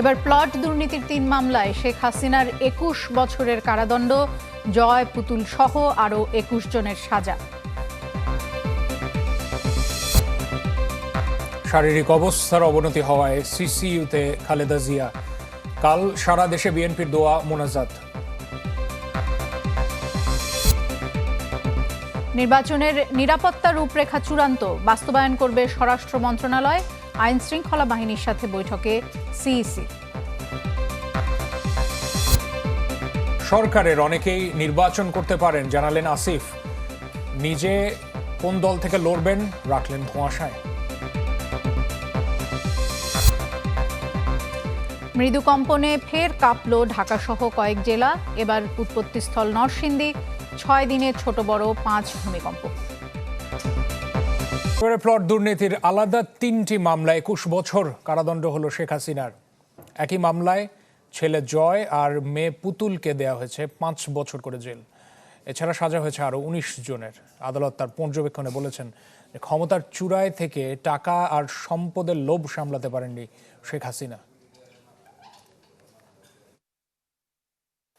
এবার প্লট দুর্নীতির তিন মামলায় শেখ হাসিনার একুশ বছরের কারাদণ্ড জয় পুতুল সহ আরও একুশ জনের সাজা। শারীরিক অবস্থার অবনতি হওয়ায় সিসিইউতে খালেদা জিয়া। কাল সারা দেশে বিএনপির দোয়া মোনাজাত। নির্বাচনের নিরাপত্তা রূপরেখা চূড়ান্ত বাস্তবায়ন করবে স্বরাষ্ট্র মন্ত্রণালয়। আইন শৃঙ্খলা বাহিনীর সাথে বৈঠকে সিইসি সরকারের অনেকেই নির্বাচন করতে পারেন জানালেন আসিফ। নিজে কোন দল থেকে লড়বেন রাখলেন ধোঁয়াশায়। মৃদু কম্পনে ফের কাঁপল ঢাকাসহ কয়েক জেলা। এবার উৎপত্তিস্থল নরসিংদী ছয় দিনে ছোট বড় পাঁচ ভূমিকম্প। এবারে প্লট দুর্নীতির আলাদা তিনটি মামলায় একুশ বছর কারাদণ্ড হলো শেখ হাসিনার। একই মামলায় ছেলে জয় আর মেয়ে পুতুলকে দেয়া হয়েছে পাঁচ বছর করে জেল। এছাড়া সাজা হয়েছে আরও উনিশ জনের। আদালত তার পর্যবেক্ষণে বলেছেন ক্ষমতার চূড়ায় থেকে টাকা আর সম্পদের লোভ সামলাতে পারেননি শেখ হাসিনা।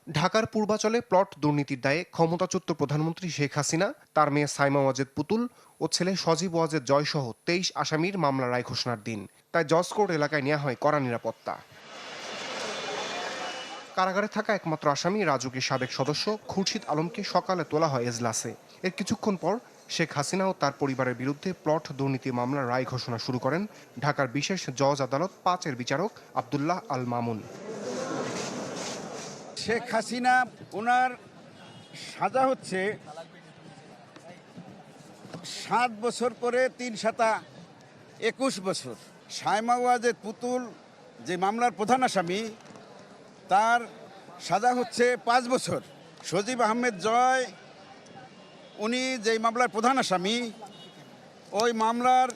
ঢাকার পূর্বাচলে প্লট দুর্নীতির দায়ে ক্ষমতাচ্যুত প্রধানমন্ত্রী শেখ হাসিনা, তার মেয়ে সাইমা ওয়াজেদ পুতুল ও ছেলে সজীব ওয়াজেদ জয়সহ তেইশ আসামির মামলা রায় ঘোষণার দিন। তাই জজকোর্ট এলাকায় নেওয়া হয় কড়া নিরাপত্তা। কারাগারে থাকা একমাত্র আসামি রাজুকের সাবেক সদস্য খুরশিদ আলমকে সকালে তোলা হয় এজলাসে। এর কিছুক্ষণ পর শেখ হাসিনা ও তার পরিবারের বিরুদ্ধে প্লট দুর্নীতি মামলার রায় ঘোষণা শুরু করেন ঢাকার বিশেষ জজ আদালত পাঁচের বিচারক আবদুল্লাহ আল মামুন শেখ হাসিনা, ওনার সাজা হচ্ছে সাত বছর করে তিন সাতা একুশ বছর। সাইমা ওয়াজেদ পুতুল, যে মামলার প্রধান আসামি, তার সাজা হচ্ছে পাঁচ বছর। সজীব আহমেদ জয়, উনি যেই মামলার প্রধান আসামি, ওই মামলার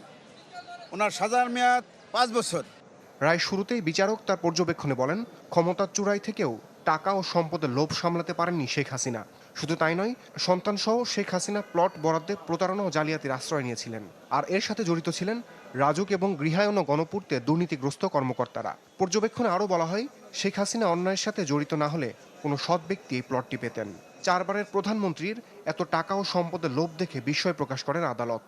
ওনার সাজার মেয়াদ পাঁচ বছর। রায় শুরুতেই বিচারক তার পর্যবেক্ষণে বলেন, ক্ষমতার চূড়াই থেকেও টাকা ও সম্পদের লোভ সামলাতে পারেননি শেখ হাসিনা। শুধু তাই নয়, সন্তানসহ শেখ হাসিনা প্লট বরাদ্দে প্রতারণা ও জালিয়াতির আশ্রয় নিয়েছিলেন। আর এর সাথে জড়িত ছিলেন রাজুক এবং গৃহায়ন ও গণপূর্তে দুর্নীতিগ্রস্ত কর্মকর্তারা। পর্যবেক্ষণে আরও বলা হয়, শেখ হাসিনা অন্যায়ের সাথে জড়িত না হলে কোনো সৎ ব্যক্তি এই প্লটটি পেতেন। চারবারের প্রধানমন্ত্রীর এত টাকা ও সম্পদের লোভ দেখে বিস্ময় প্রকাশ করেন আদালত।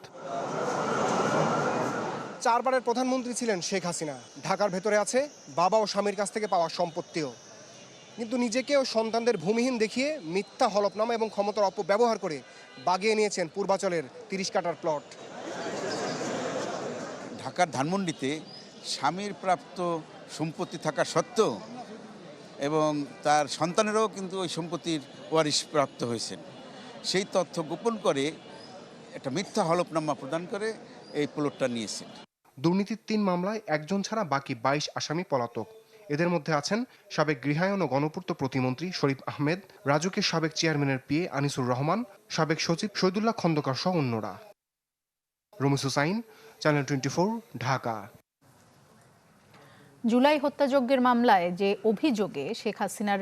চারবারের প্রধানমন্ত্রী ছিলেন শেখ হাসিনা। ঢাকার ভেতরে আছে বাবা ও স্বামীর কাছ থেকে পাওয়া সম্পত্তিও। কিন্তু নিজেকে ও সন্তানদের ভূমিহীন দেখিয়ে মিথ্যা হলফনামা এবং ক্ষমতার অপব্যবহার করে বাগিয়ে নিয়েছেন পূর্বাচলের তিরিশ কাটার প্লট। ঢাকার ধানমন্ডিতে স্বামীর প্রাপ্ত সম্পত্তি থাকা সত্ত্বেও এবং তার সন্তানেরও কিন্তু ওই সম্পত্তির ওয়ারিশ প্রাপ্ত হয়েছেন। সেই তথ্য গোপন করে একটা মিথ্যা হলফনামা প্রদান করে এই প্লটটা নিয়েছেন। দুর্নীতির তিন মামলায় একজন ছাড়া বাকি বাইশ আসামি পলাতক। এদের মধ্যে আছেন সাবেক গৃহায়ন ও গণপূর্ত প্রতিমন্ত্রী শরীফ আহমেদ রাজুকের সাবেক চেয়ারম্যানের পিএ আনিসুর রহমান, সাবেক সচিব শহীদুল্লাহ খন্দকার সহ অন্যরা। Ramis Hussain, channel twenty Dhaka. July হত্যাযজ্ঞের মামলায় যে অভিযোগে শেখ হাসিনার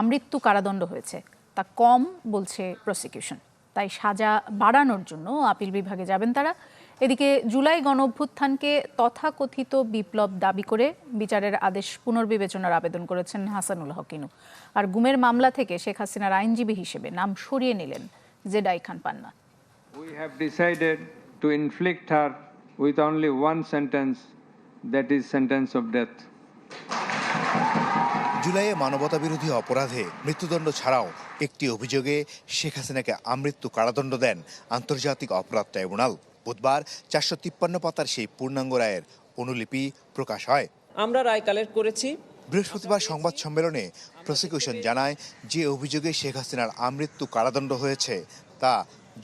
আমৃত্যু কারাদণ্ড হয়েছে, তা কম বলছে প্রসিকিউশন তাই সাজা বাড়ানোর জন্য আপিল বিভাগে যাবেন তারা। এদিকে জুলাই গণ অভ্যুত্থানকে তথাকথিত বিপ্লব দাবি করে বিচারের আদেশ পুনর্বিবেচনার আবেদন করেছেন হাসানুল হকিনু আর গুমের মামলা থেকে শেখ হাসিনার আইনজীবী হিসেবে নাম সরিয়ে নিলেন Z I Khan Panna. We have decided to inflict her with only one sentence, that is sentence of death. জুলাইয়ে মানবতাবিরোধী অপরাধে মৃত্যুদণ্ড ছাড়াও একটি অভিযোগে শেখ হাসিনাকে আমৃত্যু কারাদণ্ড দেন আন্তর্জাতিক অপরাধ ট্রাইব্যুনাল। বুধবার চারশো তিপ্পান্ন পাতার সেই পূর্ণাঙ্গ রায়ের অনুলিপি প্রকাশ হয়। আমরা রায় কালেক্ট করেছি। বৃহস্পতিবার সংবাদ সম্মেলনে প্রসিকিউশন জানায় যে অভিযোগে শেখ হাসিনার আমৃত্যু কারাদণ্ড হয়েছে তা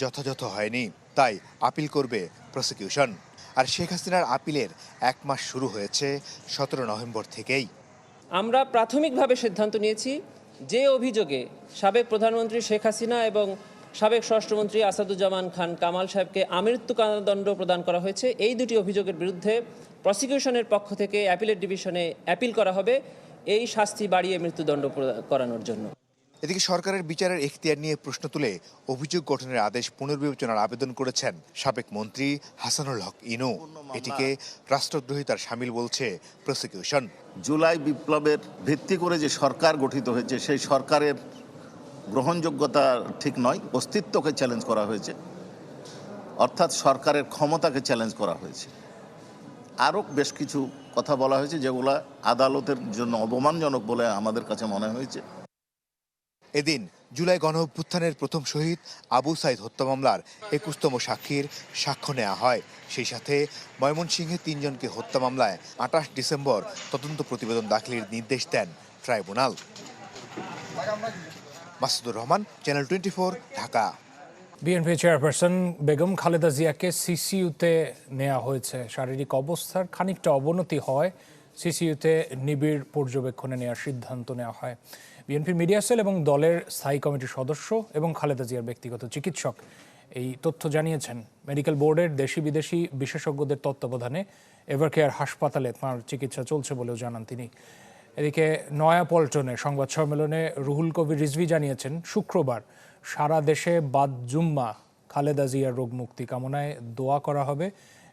যথাযথ হয়নি তাই আপিল করবে প্রসিকিউশন। আর শেখ হাসিনার আপিলের এক মাস শুরু হয়েছে সতেরো নভেম্বর থেকেই। আমরা প্রাথমিকভাবে সিদ্ধান্ত নিয়েছি যে অভিযোগে সাবেক প্রধানমন্ত্রী শেখ হাসিনা এবং সাবেক স্বরাষ্ট্রমন্ত্রী আসাদুজ্জামান খান কামাল সাহেবকে আমৃত্যু কারাদণ্ড প্রদান করা হয়েছে। এই দুটি অভিযোগের বিরুদ্ধে প্রসিকিউশনের পক্ষ থেকে অ্যাপিলেট ডিভিশনে অ্যাপিল করা হবে এই শাস্তি বাড়িয়ে মৃত্যুদণ্ড প্রদান করানোর জন্য। এদিকে সরকারের বিচারের এখতিয়ার নিয়ে প্রশ্ন তুলে অভিযোগ গঠনের আদেশ পুনর্বিবেচনার আবেদন করেছেন সাবেক মন্ত্রী হাসানুল হক ইনু। এটিকে রাষ্ট্রদ্রোহিতার সামিল বলছে প্রসিকিউশন জুলাই বিপ্লবের ভিত্তি করে যে সরকার গঠিত হয়েছে সেই সরকারের গ্রহণযোগ্যতা ঠিক নয়, অস্তিত্বকে চ্যালেঞ্জ করা হয়েছে। অর্থাৎ সরকারের ক্ষমতাকে চ্যালেঞ্জ করা হয়েছে। আরও বেশ কিছু কথা বলা হয়েছে যেগুলো আদালতের জন্য অপমানজনক বলে আমাদের কাছে মনে হয়েছে। এদিন জুলাই গণ অভ্যুত্থানের প্রথম শহীদ আবু সাইদ হত্যা মামলার একুশতম সাক্ষীর সাক্ষ্য নেওয়া হয়। সেই সাথে ময়মনসিংহে তিনজনকে হত্যা মামলায় আঠাশ ডিসেম্বর তদন্ত প্রতিবেদন দাখিলের নির্দেশ দেন tribunal. Masudur Rahman channel twenty Dhaka. BNP chairperson Begum Khaleda জিয়াকে সিসিইউতে নেওয়া হয়েছে। শারীরিক অবস্থার খানিকটা অবনতি হয় সিসিইউতে নিবিড় পর্যবেক্ষণে নেওয়ার সিদ্ধান্ত নেওয়া হয়। বিএনপির মিডিয়া সেল এবং দলের স্থায়ী কমিটির সদস্য এবং খালেদা জিয়ার ব্যক্তিগত চিকিৎসক এই তথ্য জানিয়েছেন। মেডিকেল বোর্ডের দেশি বিদেশি বিশেষজ্ঞদের তত্ত্বাবধানে এভারকেয়ার হাসপাতালে তাঁর চিকিৎসা চলছে বলেও জানান তিনি। এদিকে নয়াপল্টনে সংবাদ সম্মেলনে রুহুল কবির রিজভি জানিয়েছেন, শুক্রবার সারা দেশে বাদ জুম্মা, খালেদা জিয়ার রোগ মুক্তি কামনায় দোয়া করা হবে।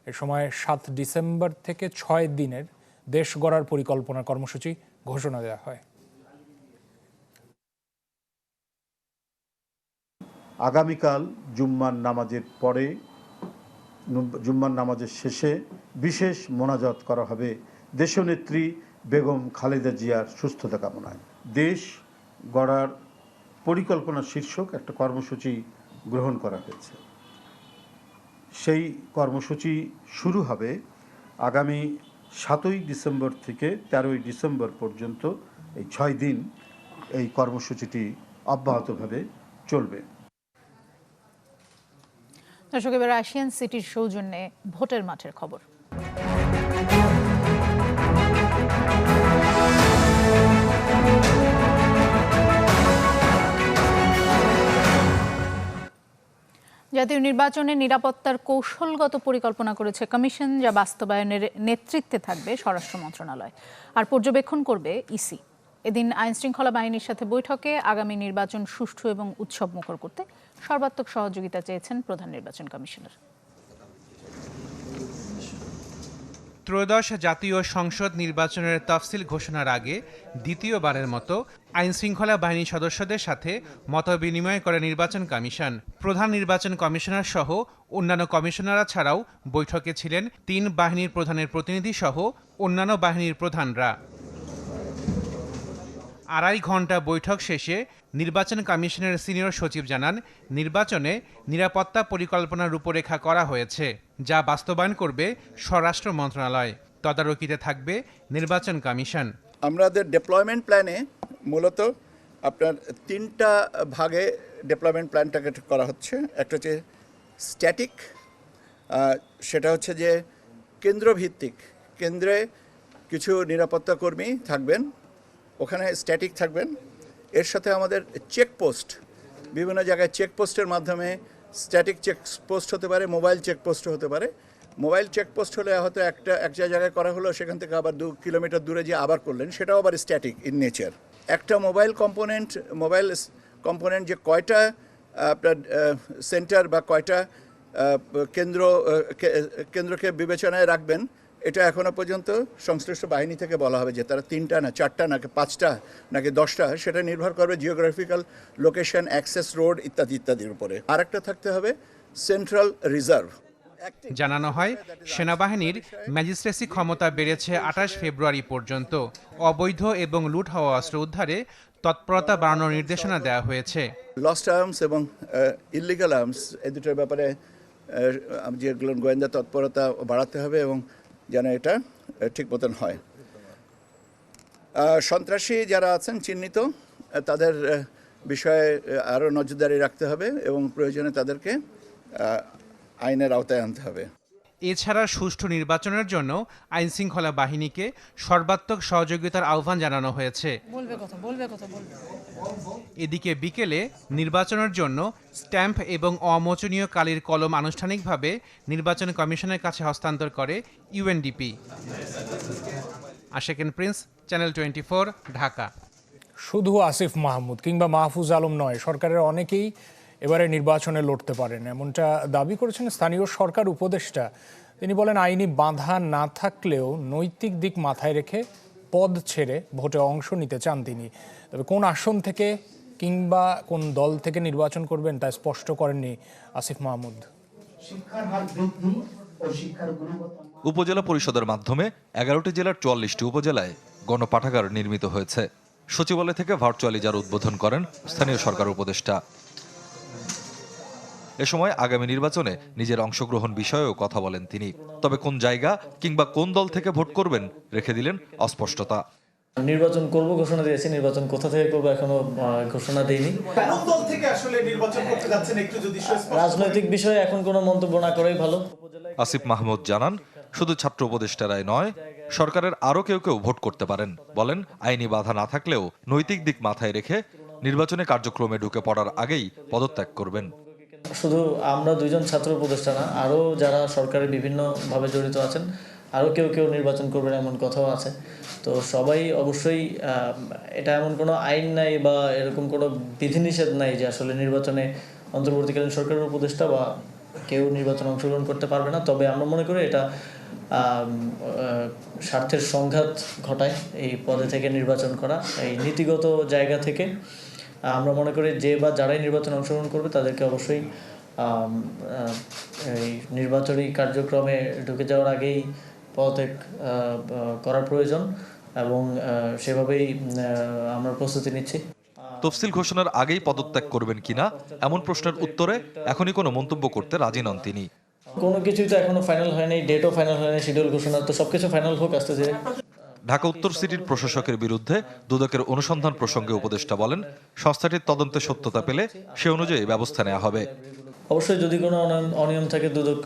এ সময় সাত ডিসেম্বর থেকে ছয় দিনের দেশ গড়ার পরিকল্পনা কর্মসূচি ঘোষণা দেওয়া হয়। আগামীকাল জুম্মার নামাজের পরে, জুম্মার নামাজের শেষে বিশেষ মোনাজাত করা হবে। দেশনেত্রী বেগম খালেদা জিয়ার সুস্থতা কামনায়। দেশ গড়ার পরিকল্পনা শীর্ষক একটা কর্মসূচি গ্রহণ করা হয়েছে। সেই কর্মসূচি শুরু হবে আগামী সাতই ডিসেম্বর থেকে তেরোই ডিসেম্বর পর্যন্ত এই ছয় দিন এই কর্মসূচিটি অব্যাহতভাবে চলবে। দর্শক, এবার রাশিয়ান সিটির সৌজন্যে ভোটের মাঠের খবর। জাতীয় নির্বাচনের নিরাপত্তার কৌশলগত পরিকল্পনা করেছে কমিশন, যা বাস্তবায়নের নেতৃত্বে থাকবে স্বরাষ্ট্র মন্ত্রণালয়। আর পর্যবেক্ষণ করবে ইসি এদিন আইনশৃঙ্খলা বাহিনীর সাথে বৈঠকে আগামী নির্বাচন সুষ্ঠু এবং উৎসব মুখর করতে সর্বাত্মক সহযোগিতা চেয়েছেন প্রধান নির্বাচন কমিশনার। ত্রয়োদশ জাতীয় সংসদ নির্বাচনের তফসিল ঘোষণার আগে দ্বিতীয়বারের মতো আইনশৃঙ্খলা বাহিনীর সদস্যদের সাথে মতবিনিময় করে নির্বাচন কমিশন। প্রধান নির্বাচন কমিশনার সহ অন্যান্য কমিশনাররা ছাড়াও বৈঠকে ছিলেন তিন বাহিনীর প্রধানের প্রতিনিধি সহ অন্যান্য বাহিনীর প্রধানরা। আড়াই ঘণ্টা বৈঠক শেষে নির্বাচন কমিশনের সিনিয়র সচিব জানান, নির্বাচনে নিরাপত্তা পরিকল্পনার রূপরেখা করা হয়েছে, যা বাস্তবায়ন করবে স্বরাষ্ট্র মন্ত্রণালয়। তদারকিতে থাকবে নির্বাচন কমিশন। আমাদের ডেপ্লয়মেন্ট প্ল্যানে মূলত আপনার তিনটা ভাগে ডেপ্লয়মেন্ট প্ল্যানটাকে করা হচ্ছে। একটা হচ্ছে স্ট্যাটিক সেটা হচ্ছে যে কেন্দ্রভিত্তিক। কেন্দ্রে কিছু নিরাপত্তা কর্মী থাকবেন, ওখানে স্ট্যাটিক থাকবেন। এর সাথে আমাদের চেকপোস্ট বিভিন্ন জায়গায় চেকপোস্টের মাধ্যমে স্ট্যাটিক চেকপোস্ট হতে পারে মোবাইল চেকপোস্ট হতে পারে। মোবাইল চেকপোস্ট হলে হয়তো একটা, এক জায়গায় করা হলো, সেখান থেকে আবার দু কিলোমিটার দূরে যে আবার করলেন, সেটাও আবার স্ট্যাটিক ইন নেচার একটা মোবাইল কম্পোনেন্ট মোবাইল কম্পোনেন্ট যে কয়টা আপনার সেন্টার বা কয়টা কেন্দ্র কেন্দ্রকে বিবেচনায় রাখবেন, এটা এখনও পর্যন্ত সংশ্লিষ্ট বাহিনী থেকে বলা হবে যে তারা তিনটা না, চারটা নাকি পাঁচটা, নাকি দশটা, সেটা নির্ভর করবে জিওগ্রাফিক্যাল লোকেশন অ্যাক্সেস রোড ইত্যাদি, ইত্যাদির উপরে। আরেকটা থাকতে হবে সেন্ট্রাল রিজার্ভ জানানো হয় সেনাবাহিনীর ম্যাজিস্ট্রেসি ক্ষমতা বেড়েছে আঠাশ ফেব্রুয়ারি পর্যন্ত। অবৈধ এবং লুট হওয়া অস্ত্র উদ্ধারে তৎপরতা বাড়ানোর নির্দেশনা দেওয়া হয়েছে। লস্ট আর্মস এবং ইলিগাল আর্মস এই দুটোর ব্যাপারে যেগুলো গোয়েন্দা তৎপরতা বাড়াতে হবে এবং যেন এটা ঠিক মতন হয়। সন্ত্রাসী যারা আছেন চিহ্নিত তাদের বিষয়ে আরও নজরদারি রাখতে হবে এবং প্রয়োজনে তাদেরকে আইনের আওতায় আনতে হবে। এছাড়া সুষ্ঠু নির্বাচনের জন্য আইনশৃঙ্খলা বাহিনীকে সর্বাত্মক সহযোগিতার আহ্বান জানানো হয়েছে। এদিকে বিকেলে নির্বাচনের জন্য স্ট্যাম্প এবং অমোচনীয় কালির কলম আনুষ্ঠানিকভাবে নির্বাচন কমিশনের কাছে হস্তান্তর করে UNDP. Asheken Prince channel twenty Dhaka. শুধু আসিফ মাহমুদ কিংবা মাহফুজ আলম নয় সরকারের অনেকেই এবারে নির্বাচনে লড়তে পারেন। এমনটা দাবি করেছেন স্থানীয় সরকার উপদেষ্টা। তিনি বলেন আইনি বাধা না থাকলেও নৈতিক দিক মাথায় রেখে পদ ছেড়ে ভোটে অংশ নিতে চান তিনি। তবে কোন আসন থেকে কিংবা কোন দল থেকে নির্বাচন করবেন তা স্পষ্ট করেননি আসিফ মাহমুদ। উপজেলা পরিষদের মাধ্যমে এগারোটি জেলার চুয়াল্লিশটি উপজেলায় গণপাঠাগার নির্মিত হয়েছে। সচিবালয় থেকে ভার্চুয়ালি যার উদ্বোধন করেন স্থানীয় সরকার উপদেষ্টা। এ সময় আগামী নির্বাচনে নিজের অংশগ্রহণ বিষয়েও কথা বলেন তিনি। তবে কোন জায়গা কিংবা কোন দল থেকে ভোট করবেন রেখে দিলেন অস্পষ্টতা। নির্বাচন করব ঘোষণা দিয়েছি নির্বাচন কোথা থেকে করব এখনও ঘোষণা দেইনি। দল থেকে আসলে নির্বাচন করতে যাচ্ছেন একটু যদি রাজনৈতিক বিষয়ে এখন কোনো মন্তব্য না করাই ভালো। আসিফ মাহমুদ জানান শুধু ছাত্র উপদেষ্টারাই নয় সরকারের আরও কেউ কেউ ভোট করতে পারেন। বলেন আইনি বাধা না থাকলেও নৈতিক দিক মাথায় রেখে নির্বাচনে কার্যক্রমে ঢুকে পড়ার আগেই পদত্যাগ করবেন। শুধু আমরা দুইজন ছাত্র উপদেষ্টা না, আরও যারা সরকারের বিভিন্নভাবে জড়িত আছেন, আরও কেউ কেউ নির্বাচন করবেন এমন কথাও আছে। তো সবাই অবশ্যই এটা এমন কোনো আইন নাই বা এরকম কোনো বিধিনিষেধ নাই যে আসলে নির্বাচনে অন্তর্বর্তীকালীন সরকারের উপদেষ্টা বা কেউ নির্বাচনে অংশগ্রহণ করতে পারবে না। তবে আমরা মনে করি এটা স্বার্থের সংঘাত ঘটায় এই পদে থেকে নির্বাচন করা। এই নীতিগত জায়গা থেকে আমরা মনে করি যে বা যারাই নির্বাচনে অংশগ্রহণ করবে তাদেরকে অবশ্যই এই নির্বাচনী কার্যক্রমে ঢুকে যাওয়ার আগেই পদত্যাগ করার প্রয়োজন এবং সেভাবেই আমরা প্রস্তুতি নিচ্ছি। তফসিল ঘোষণার আগেই পদত্যাগ করবেন কিনা এমন প্রশ্নের উত্তরে এখনই কোনো মন্তব্য করতে রাজি নন তিনি। কোনো কিছুই তো এখনও ফাইনাল হয়নি ডেটও ফাইনাল হয়নি শিডিউল ঘোষণা তো সবকিছু ফাইনাল হোক আস্তে ধীরে। ঢাকা উত্তর সিটির প্রশাসকের বিরুদ্ধে দুদকের অনুসন্ধান প্রসঙ্গে উপদেষ্টা বলেন সংস্থাটির তদন্তে সত্যতা পেলে সে অনুযায়ী ব্যবস্থা নেওয়া হবে। অবশ্যই যদি কোনো অনিয়ম- থাকে দুদক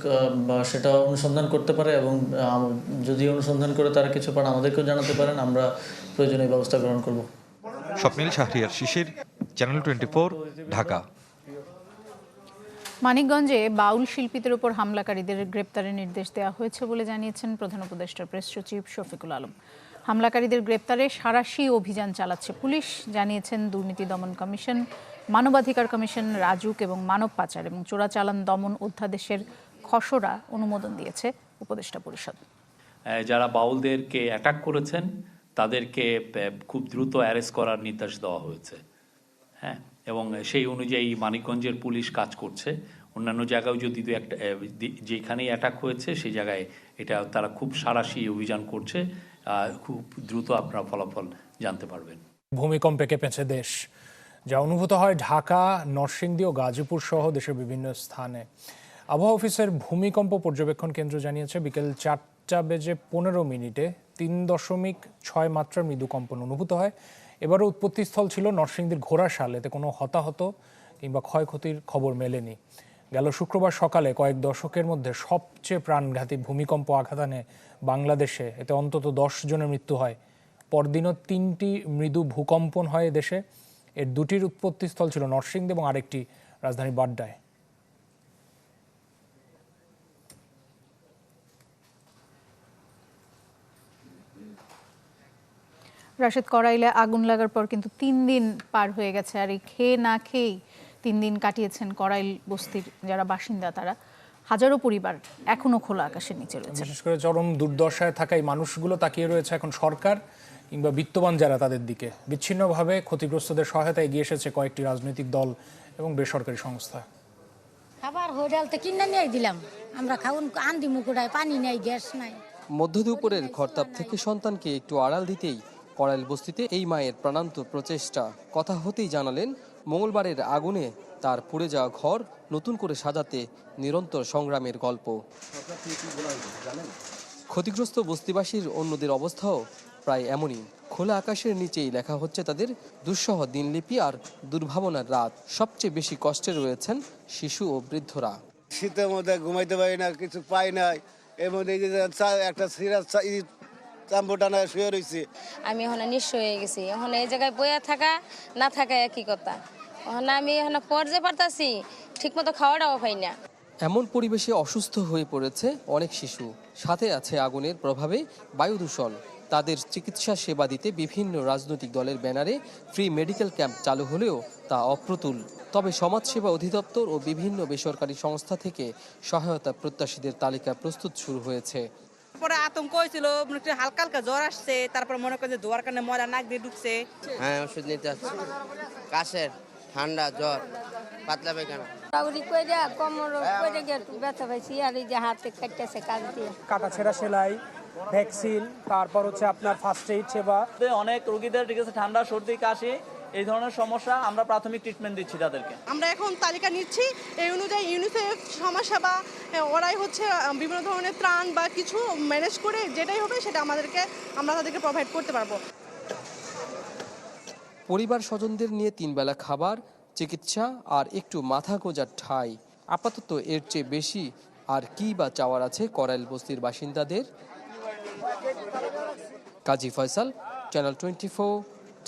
সেটা অনুসন্ধান করতে পারে এবং যদি অনুসন্ধান করে তারা কিছু পান আমাদেরকেও জানাতে পারেন আমরা প্রয়োজনীয় ব্যবস্থা গ্রহণ করব। Swapnil Shahriar Shishir channel twenty Dhaka. মানিকগঞ্জে বাউল শিল্পীদের উপর হামলাকারীদের গ্রেপ্তারের নির্দেশ দেওয়া হয়েছে বলে জানিয়েছেন প্রধান উপদেষ্টার প্রেস সচিব শফিকুল আলম। হামলাকারীদের গ্রেপ্তারে সারাশি অভিযান চালাচ্ছে পুলিশ, জানিয়েছেন দুর্নীতি দমন কমিশন, মানবাধিকার কমিশন, রাজুক এবং মানব পাচার এবং চোরাচালান দমন অধ্যাদেশের খসড়া অনুমোদন দিয়েছে উপদেষ্টা পরিষদ। যারা বাউলদেরকে অ্যাটাক করেছেন, তাদেরকে খুব দ্রুত অ্যারেস্ট করার নির্দেশ দেওয়া হয়েছে। হ্যাঁ এবং সেই অনুযায়ী মানিকগঞ্জের পুলিশ কাজ করছে। অন্যান্য জায়গায় যদি দু একটা যেখানেই অ্যাটাক হয়েছে, সেই জায়গায় এটা তারা খুব সারাশি অভিযান করছে। খুব দ্রুত আপনারা ফলাফল জানতে পারবেন। ভূমিকম্পে কেঁপেছে দেশ, যা অনুভূত হয় ঢাকা, নরসিংদী ও গাজীপুর সহ দেশের বিভিন্ন স্থানে। আবহাওয়া অফিসের ভূমিকম্প পর্যবেক্ষণ কেন্দ্র জানিয়েছে, বিকেল চারটা বেজে পনেরো মিনিটে তিন দশমিক ছয় মাত্রার মৃদু কম্পন অনুভূত হয়। এবারও উৎপত্তিস্থল ছিল নরসিংদীর ঘোড়াশাল, এতে কোনো হতাহত কিংবা ক্ষয়ক্ষতির খবর মেলেনি। গেল শুক্রবার সকালে কয়েক দশকের মধ্যে সবচেয়ে প্রাণঘাতী ভূমিকম্প আঘাত আনে বাংলাদেশে। এতে অন্তত দশ জনের মৃত্যু হয়। পরদিনও তিনটি মৃদু ভূকম্পন হয় দেশে। এর দুটির উৎপত্তিস্থল ছিল নরসিংদী এবং আরেকটি রাজধানী বাড্ডায়। রাশেদ করাইলে আগুন লাগার পর কিন্তু তিন দিন পার হয়ে গেছে। আর এই খেয়ে না খেয়েই তিন দিন কাটিয়েছেন করাইল বস্তির যারা বাসিন্দা তারা হাজারো পরিবার এখনও খোলা আকাশের নিচে রয়েছে। বিশেষ করে চরম দুর্দশায় থাকা এই মানুষগুলো তাকিয়ে রয়েছে এখন সরকার কিংবা বিত্তবান যারা তাদের দিকে। বিচ্ছিন্নভাবে ক্ষতিগ্রস্তদের সহায়তা এগিয়ে এসেছে কয়েকটি রাজনৈতিক দল এবং বেসরকারি সংস্থা। খাবার হোটেল থেকে কিনে নিয়ে দিলাম। আমরা খাউন আন্দি মুকুড়ায় পানি নাই গ্যাস নাই। মধ্য দুপুরের ঘরতাপ থেকে সন্তানকে একটু আড়াল দিতেই করাইল বস্তিতে এই মায়ের প্রাণান্ত প্রচেষ্টা। কথা হতেই জানালেন মঙ্গলবারের আগুনে তার পুড়ে যাওয়া ঘর নতুন করে সাজাতে নিরন্তর সংগ্রামের গল্প। ক্ষতিগ্রস্ত বস্তিবাসীর অন্যদের অবস্থাও প্রায় এমনই। খোলা আকাশের নিচেই লেখা হচ্ছে তাদের দুঃসহ দিনলিপি আর দুর্ভাবনার রাত। সবচেয়ে বেশি কষ্টে রয়েছেন শিশু ও বৃদ্ধরা। শীতের মধ্যে ঘুমাইতে পারি না, কিছু পাই এই যে একটা সিরাজ শুয়ে রয়েছে আমি এখন নিঃস্ব হয়ে গেছি। এখন এই জায়গায় বইয়া থাকা না থাকা একই কথা। এখন আমি এখন পর্যায়ে পারতাছি ঠিক মতো খাওয়াটাও পাই না। এমন পরিবেশে অসুস্থ হয়ে পড়েছে অনেক শিশু। সাথে আছে আগুনের প্রভাবে বায়ু দূষণ তাদের চিকিৎসা সেবা দিতে বিভিন্ন রাজনৈতিক দলের ব্যানারে ফ্রি মেডিকেল ক্যাম্প চালু হলেও তা অপ্রতুল। তবে সমাজসেবা অধিদপ্তর ও বিভিন্ন বেসরকারি সংস্থা থেকে সহায়তা প্রত্যাশীদের তালিকা প্রস্তুত শুরু হয়েছে। পরে আতঙ্ক হয়েছিল হালকা হালকা জ্বর আসছে তারপর মনে যে দোয়ার কারণে ময়লা নাক দিয়ে ঢুকছে। হ্যাঁ ওষুধ নিতে হচ্ছে কাশের ঠান্ডা জ্বর পাতলা পায়খানা। কাউরি কইরা কোমর কইরা গিয়ে ব্যথা পাইছি আর এই যে হাতে কাটতেছে কাজ দিয়ে। কাটা ছেঁড়া সেলাই ভ্যাকসিন তারপর হচ্ছে আপনার ফার্স্ট এইড সেবা। অনেক রোগীদের ঠিক আছে ঠান্ডা সর্দি কাশি। এই ধরনের সমস্যা আমরা প্রাথমিক ট্রিটমেন্ট দিচ্ছি তাদেরকে। আমরা এখন তালিকা নিচ্ছি এই অনুযায়ী ইউনিসেফ সমাজসেবা এ, ওরাই হচ্ছে বিভিন্ন ধরনের ত্রাণ বা কিছু ম্যানেজ করে যেটাই হবে সেটা আমাদেরকে আমরা তাদেরকে প্রোভাইড করতে পারব। পরিবার স্বজনদের নিয়ে তিনবেলা খাবার চিকিৎসা আর একটু মাথা গোজার ঠাঁই। আপাতত এর চেয়ে বেশি আর কি বা চাওয়ার আছে করাইল বস্তির বাসিন্দাদের? কাজী ফয়সাল চ্যানেল টোয়েন্টি